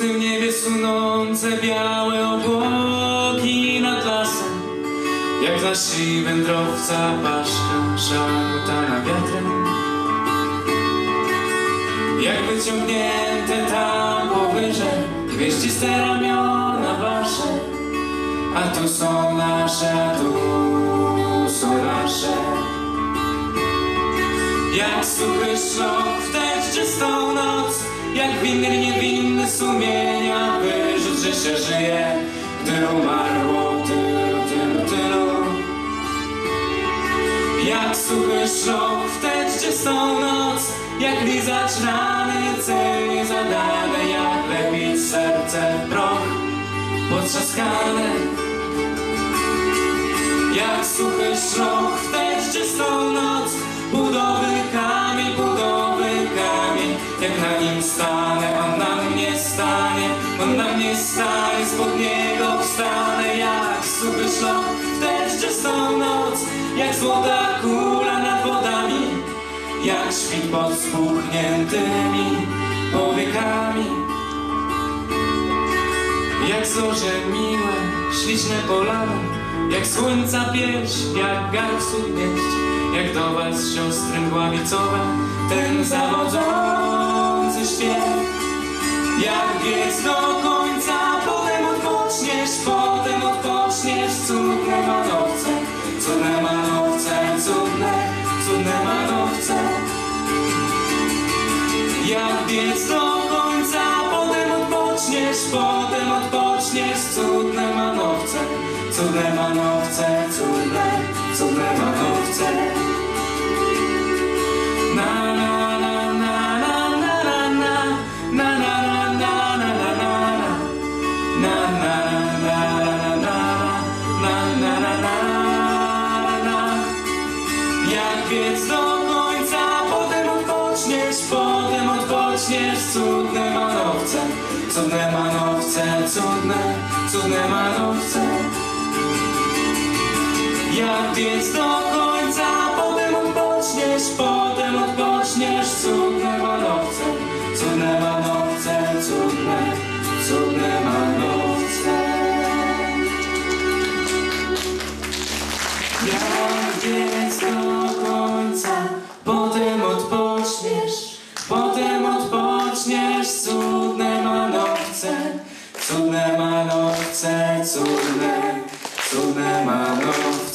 pustym niebie sunące białe obłoki nad lasem. Jak dla si wędrowca paszka szamotana wiatrem Jak wyciągnięte tam powyżej Gwieździste ramiona wasze. A tu są nasze, a tu są nasze Jak suchy szlok w tę czystą noc Jak winny niewinny sumienia Wyrzut, że się żyje Gdy umarło tylu, tylu, tylu. Jak suchy szlok w tę czystą noc Jak lizać rany cenie zadane Jak lepić serce w proch. Potrzaskane stanie On na mnie stanie, spod niego wstanę Jak suchy szlok w tę czystą noc Jak złota kula nad wodami Jak świt pod spuchniętymi powiekami jak zorze miłe, śliczne polane, jak słońca pieśń, jak garsu pieść, jak do was siostry mgławicowe, ten zawodzący śpiew. Jak biec do końca, potem odpoczniesz, potem odpoczniesz, cudne manowce, cudne manowce, cudne, cudne manowce. Jak biec do końca, potem odpoczniesz, potem odpoczniesz, cudne manowce, cudne manowce, cudne, cudne manowce. Biec do końca, potem odpoczniesz, potem odpoczniesz, cudne manowce, cudne manowce, cudne, cudne manowce. Jak biec do końca, potem odpoczniesz, potem odpoczniesz, cudne manowce, cudne manowce, cudne, cudne manowce. Jak cudne manowce, cudne, cudne manowce.